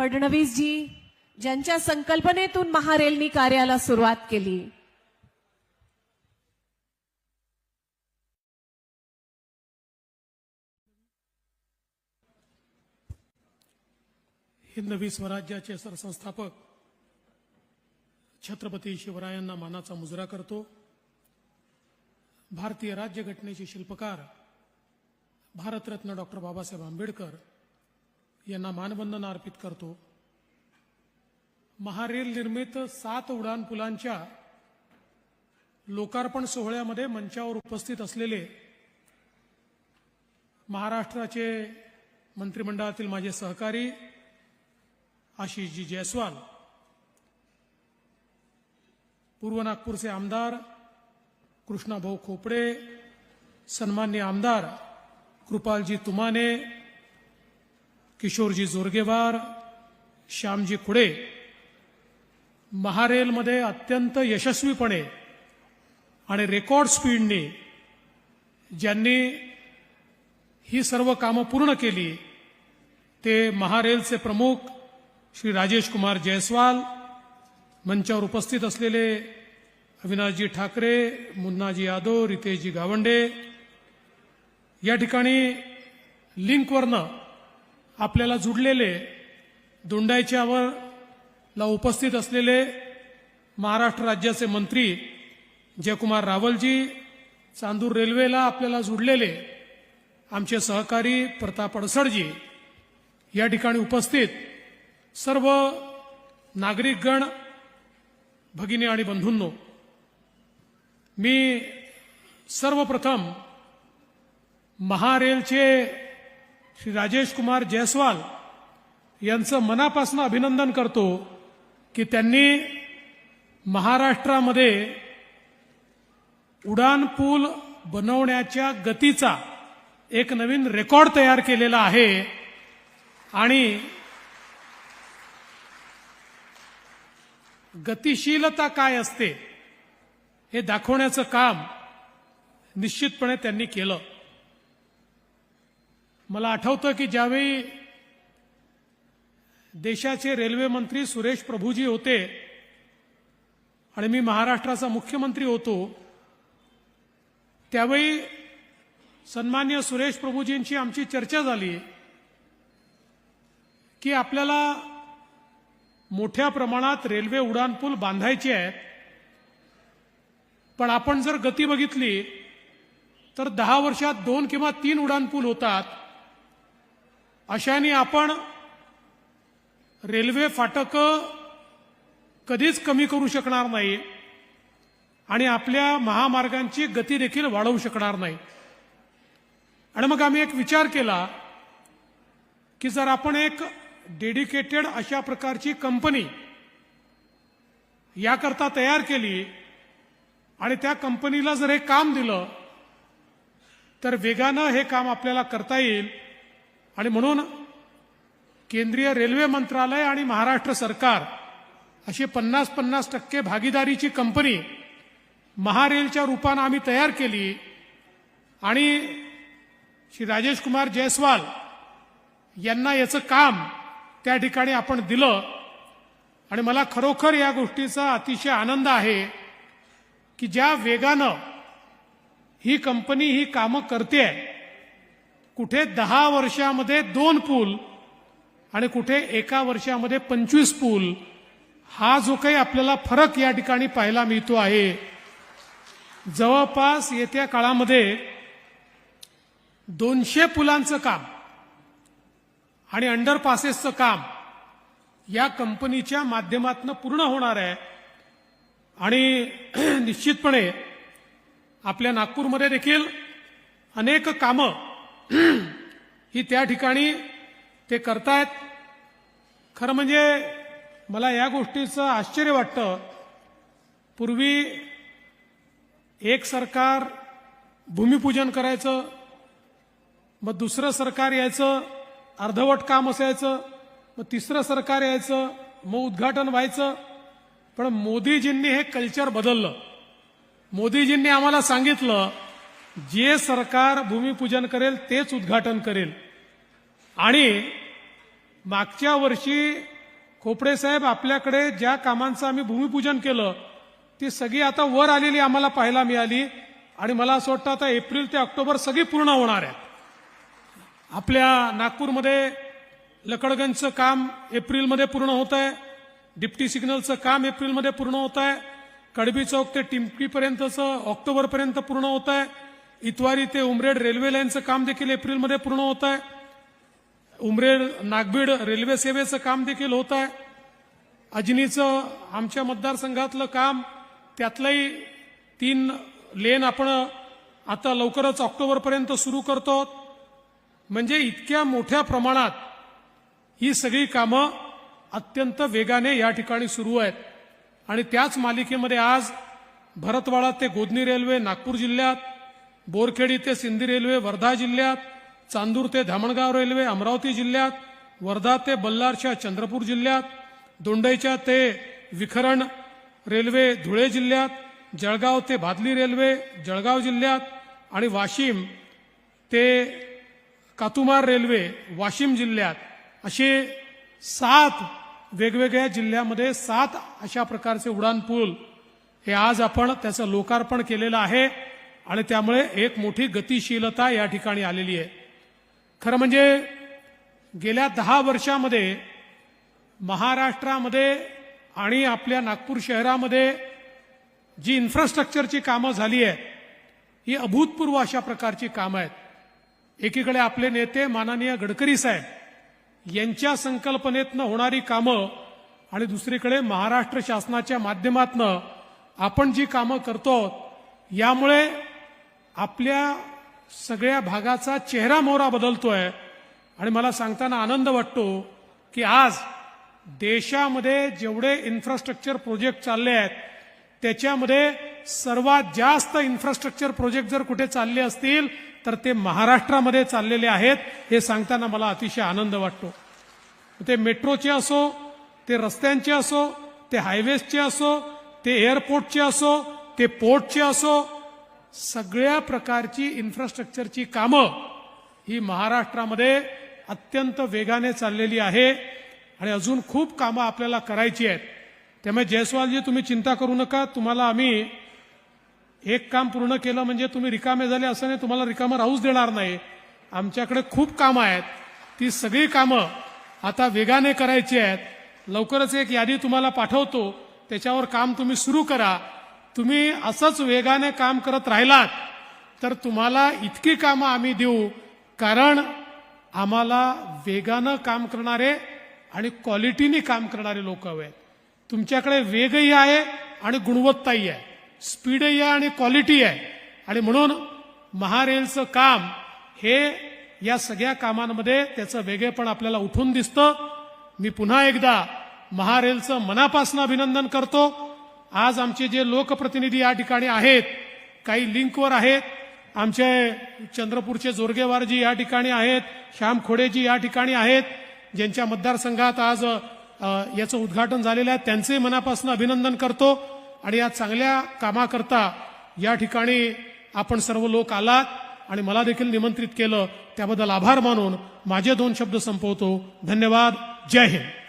फडणवीसजी ज्यांच्या संकल्पनेतून महारेलनी कार्याला सुरुवात केली. हिंदवी स्वराज्याचे सरसंस्थापक छत्रपती शिवरायांना मानाचा मुजरा करतो. भारतीय राज्यघटनेचे शिल्पकार भारतरत्न डॉक्टर बाबासाहेब आंबेडकर यांना मानवंदना अर्पित करतो. महारेल निर्मित सात उडान पुलांच्या लोकार्पण सोहळ्यामध्ये मंचावर उपस्थित असलेले महाराष्ट्राचे मंत्रिमंडळातील माझे सहकारी आशिषजी जयस्वाल पूर्व नागपूरचे आमदार कृष्णाभाऊ खोपडे सन्मान्य आमदार कृपालजी तुमाने किशोरजी जोरगेवार श्यामजी खुडे महारेलमध्ये अत्यंत यशस्वीपणे आणि रेकॉर्ड स्पीडने ज्यांनी ही सर्व कामं पूर्ण केली ते महारेलचे प्रमुख श्री राजेश कुमार जयस्वाल मंचावर उपस्थित असलेले अविनाशजी ठाकरे मुन्नाजी यादव रितेशजी गावंडे या ठिकाणी लिंकवरनं आपल्याला जुडलेले दोंडायच्यावरला उपस्थित असलेले महाराष्ट्र राज्याचे मंत्री जयकुमार रावलजी चांदूर रेल्वेला आपल्याला जुडलेले आमचे सहकारी प्रताप अडसडजी या ठिकाणी उपस्थित सर्व नागरिकगण भगिनी आणि बंधूंनो मी सर्वप्रथम महारेलचे श्री राजेश कुमार जयस्वाल यांचं मनापासून अभिनंदन करतो की त्यांनी महाराष्ट्रामध्ये उडान पूल बनवण्याच्या गतीचा एक नवीन रेकॉर्ड तयार केलेला आहे. आणि गतिशीलता काय असते हे दाखवण्याचं काम निश्चितपणे त्यांनी केलं. मला आठवतं की ज्यावेळी देशाचे रेल्वे मंत्री सुरेश प्रभूजी होते आणि मी महाराष्ट्राचा मुख्यमंत्री होतो त्यावेळी सन्मान्य सुरेश प्रभूजींची आमची चर्चा झाली की आपल्याला मोठ्या प्रमाणात रेल्वे उड्डाणपूल बांधायचे आहेत. पण आपण जर गती बघितली तर दहा वर्षात दोन किंवा तीन उड्डाणपूल होतात. अशाने आपण रेल्वे फाटकं कधीच कमी करू शकणार नाही आणि आपल्या महामार्गांची गती देखील वाढवू शकणार नाही. आणि मग आम्ही एक विचार केला की जर आपण एक डेडिकेटेड अशा प्रकारची कंपनी याकरता तयार केली आणि त्या कंपनीला जर हे काम दिलं तर वेगानं हे काम आपल्याला करता येईल. आणि म्हणून केंद्रीय रेल्वे मंत्रालय आणि महाराष्ट्र सरकार अशी पन्नास पन्नास टक्के भागीदारीची कंपनी महारेलच्या रूपानं आम्ही तयार केली. आणि श्री राजेश कुमार जयस्वाल यांना याचं काम त्या ठिकाणी आपण दिलं. आणि मला खरोखर या गोष्टीचा अतिशय आनंद आहे की ज्या वेगानं ही कंपनी ही कामं करते कुठे दहा वर्षामध्ये दोन पूल आणि कुठे एका वर्षामध्ये पंचवीस पूल हा जो काही आपल्याला फरक या ठिकाणी पाहायला मिळतो आहे. जवळपास येत्या काळामध्ये दोनशे पुलांचं काम आणि अंडरपासेसचं काम या कंपनीच्या माध्यमातून पूर्ण होणार आहे. आणि निश्चितपणे आपल्या नागपूरमध्ये देखील अनेक कामं ही त्या ठिकाणी ते करतायत. खरं म्हणजे मला या गोष्टीचं आश्चर्य वाटतं. पूर्वी एक सरकार भूमिपूजन करायचं मग दुसरं सरकार यायचं अर्धवट काम असायचं मग तिसरं सरकार यायचं मग उद्घाटन व्हायचं. पण मोदीजींनी हे कल्चर बदललं. मोदीजींनी आम्हाला सांगितलं जे सरकार भूमिपूजन करेल तेच उद्घाटन करेल. आणि मागच्या वर्षी खोपडे साहेब आपल्याकडे ज्या कामांचं आम्ही भूमिपूजन केलं ती सगळी आता वर आलेली आम्हाला पाहायला मिळाली. आणि मला असं वाटतं आता एप्रिल ते ऑक्टोबर सगळी पूर्ण होणार आहेत. आपल्या नागपूरमध्ये लकडगंजचं काम एप्रिलमध्ये पूर्ण होत आहे. डिप्टी सिग्नलचं काम एप्रिलमध्ये पूर्ण होत आहे. कडबी चौक ते टिमकीपर्यंतचं ऑक्टोबरपर्यंत पूर्ण होत आहे. इतवारी ते उमरेड रेल्वे लाईनचं काम देखील एप्रिलमध्ये पूर्ण होत आहे. उमरेड नागबीड रेल्वे सेवेचं काम देखील होत आहे. अजनीचं आमच्या मतदारसंघातलं काम त्यातलंही तीन लेन आपण आता लवकरच ऑक्टोबरपर्यंत सुरू करतो. म्हणजे इतक्या मोठ्या प्रमाणात ही सगळी कामं अत्यंत वेगाने या ठिकाणी सुरू आहेत. आणि त्याच मालिकेमध्ये आज भरतवाडा ते गोदनी रेल्वे नागपूर जिल्ह्यात बोरखेडी ते सिंधी रेल्वे वर्धा जिल्ह्यात चांदूर ते धामणगाव रेल्वे अमरावती जिल्ह्यात वर्धा ते बल्लारच्या चंद्रपूर जिल्ह्यात दोंडईच्या ते विखरण रेल्वे धुळे जिल्ह्यात जळगाव ते भादली रेल्वे जळगाव जिल्ह्यात आणि वाशिम ते कातुमार रेल्वे वाशिम जिल्ह्यात. असे सात वेगवेगळ्या जिल्ह्यामध्ये सात अशा प्रकारचे उड्डाणपूल हे आज आपण त्याचं लोकार्पण केलेलं आहे. आणि त्यामुळे एक मोठी गतिशीलता या ठिकाणी आलेली आहे. खरं म्हणजे गेल्या दहा वर्षामध्ये महाराष्ट्रामध्ये आणि आपल्या नागपूर शहरामध्ये जी इन्फ्रास्ट्रक्चरची कामं झाली आहेत ही अभूतपूर्व अशा प्रकारची कामं आहेत. एकीकडे आपले नेते माननीय गडकरी साहेब यांच्या संकल्पनेतनं होणारी कामं आणि दुसरीकडे महाराष्ट्र शासनाच्या माध्यमातनं आपण जी कामं करतो यामुळे आपल्या सगळ्या भागाचा चेहरा मोहरा बदलतोय. आणि मला सांगताना आनंद वाटतो की आज देशामध्ये जेवढे इन्फ्रास्ट्रक्चर प्रोजेक्ट चालले आहेत त्याच्यामध्ये सर्वात जास्त इन्फ्रास्ट्रक्चर प्रोजेक्ट जर कुठे चालले असतील तर ते महाराष्ट्रामध्ये चाललेले आहेत हे सांगताना मला अतिशय आनंद वाटतो. ते मेट्रोचे असो ते रस्त्यांचे असो ते हायवेजचे असो ते एअरपोर्टचे असो ते पोर्टचे असो सगळ्या प्रकारची इन्फ्रास्ट्रक्चरची कामं ही महाराष्ट्रामध्ये अत्यंत वेगाने चाललेली आहे आणि अजून खूप कामं आपल्याला करायची आहेत. त्यामुळे जयस्वालजी तुम्ही चिंता करू नका. तुम्हाला आम्ही एक काम पूर्ण केलं म्हणजे तुम्ही रिकामे झाले असं नाही तुम्हाला रिकामं राहूच देणार नाही. आमच्याकडे खूप कामं आहेत. ती सगळी कामं आता वेगाने करायची आहेत. लवकरच एक यादी तुम्हाला पाठवतो. त्याच्यावर काम तुम्ही सुरू करा. तुम्ही असंच वेगाने काम करत राहिलात तर तुम्हाला इतकी कामं आम्ही देऊ कारण आम्हाला वेगानं काम करणारे आणि क्वालिटीने काम करणारे लोक हवे आहेत. तुमच्याकडे वेगही आहे आणि गुणवत्ताही आहे. स्पीडही आहे आणि क्वालिटी आहे. आणि म्हणून महारेलचं काम हे या सगळ्या कामांमध्ये त्याचं वेगळेपण आपल्याला उठून दिसतं. मी पुन्हा एकदा महारेलचं मनापासून अभिनंदन करतो. आज आमचे जे लोकप्रतिनिधी या ठिकाणी आहेत काही लिंकवर आहेत आमचे चंद्रपूरचे जोरगेवारजी या ठिकाणी आहेत श्याम खोडेजी या ठिकाणी आहेत ज्यांच्या मतदारसंघात आज याचं उद्घाटन झालेलं आहे त्यांचे मनापासून अभिनंदन करतो आणि या चांगल्या कामाकरता या ठिकाणी आपण सर्व लोक आलात आणि मला देखील निमंत्रित केलं त्याबद्दल आभार मानून माझे दोन शब्द संपवतो. धन्यवाद. जय हिंद.